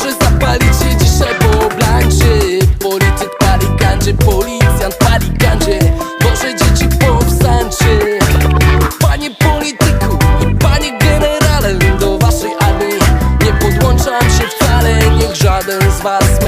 Może zapalić się dzisiaj po blancie Polityk pali gandzie, policjant pali gandzie Boże dzieci powstańcie Panie polityku i panie generale Do waszej armii. Nie podłączam się wcale Niech żaden z was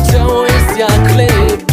It's always your klip